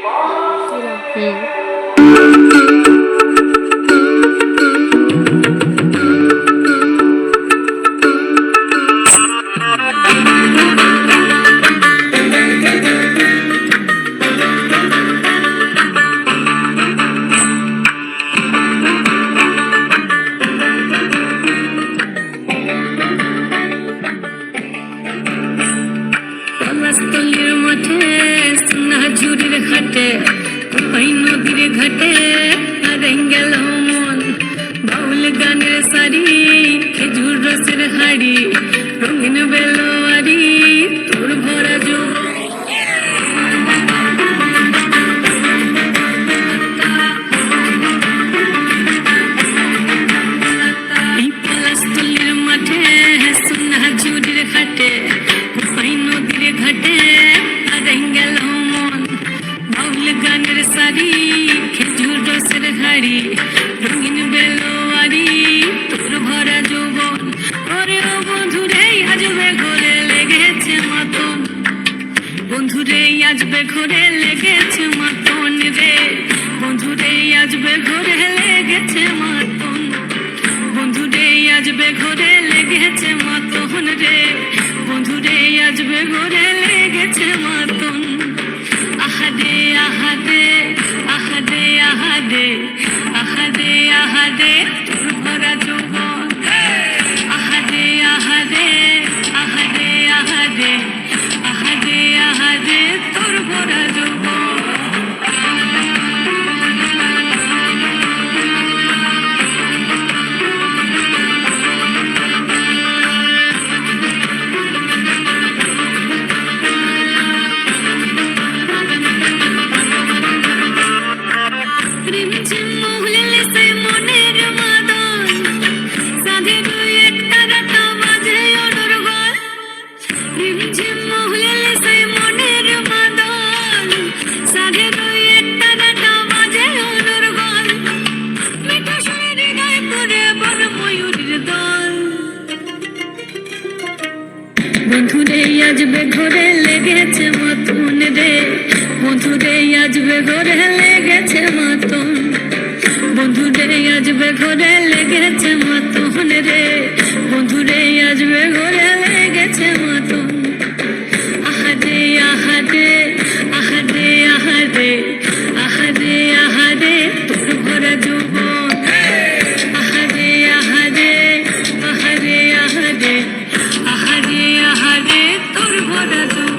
对的嗯。ঘাটে ওই নদীর ঘাটে গেল মন বাউল গানের সারি খেজুর রসের হাড়ি রঙিন বেলোয়ারি শাড়ি খেজুর রসের হাড়ি রঙিন বেলোয়ারি, তোর ভরা যৌবন। ওরে ও বন্ধুরে আজবে ঘরে লেগেছে মতন বন্ধুরে আজবে ঘরে লেগেছে মতন রে। বন্ধুরে আজবে ঘরে লেগেছে মতন বন্ধুরে আজবে ঘরে লেগেছে মতন রে। বন্ধুরে আজবে ঘরে লেগেছে আহাদে তোর ভরা যৌবন। আহাদে আহাদে আহাদে আহাদে আহাদে আহাদে তোর ভরা যৌবন রিমঝিম মহলে সে মনের পড়ে বড় ময়ূরের দল। বন্ধুরে আজবে ঘরে লেগেছে মতন রে। বন্ধুরে আজবে ঘরে লেগেছে মতন। বন্ধুরে আজবে ঘরে লেগেছে মতন রে। ಮದದು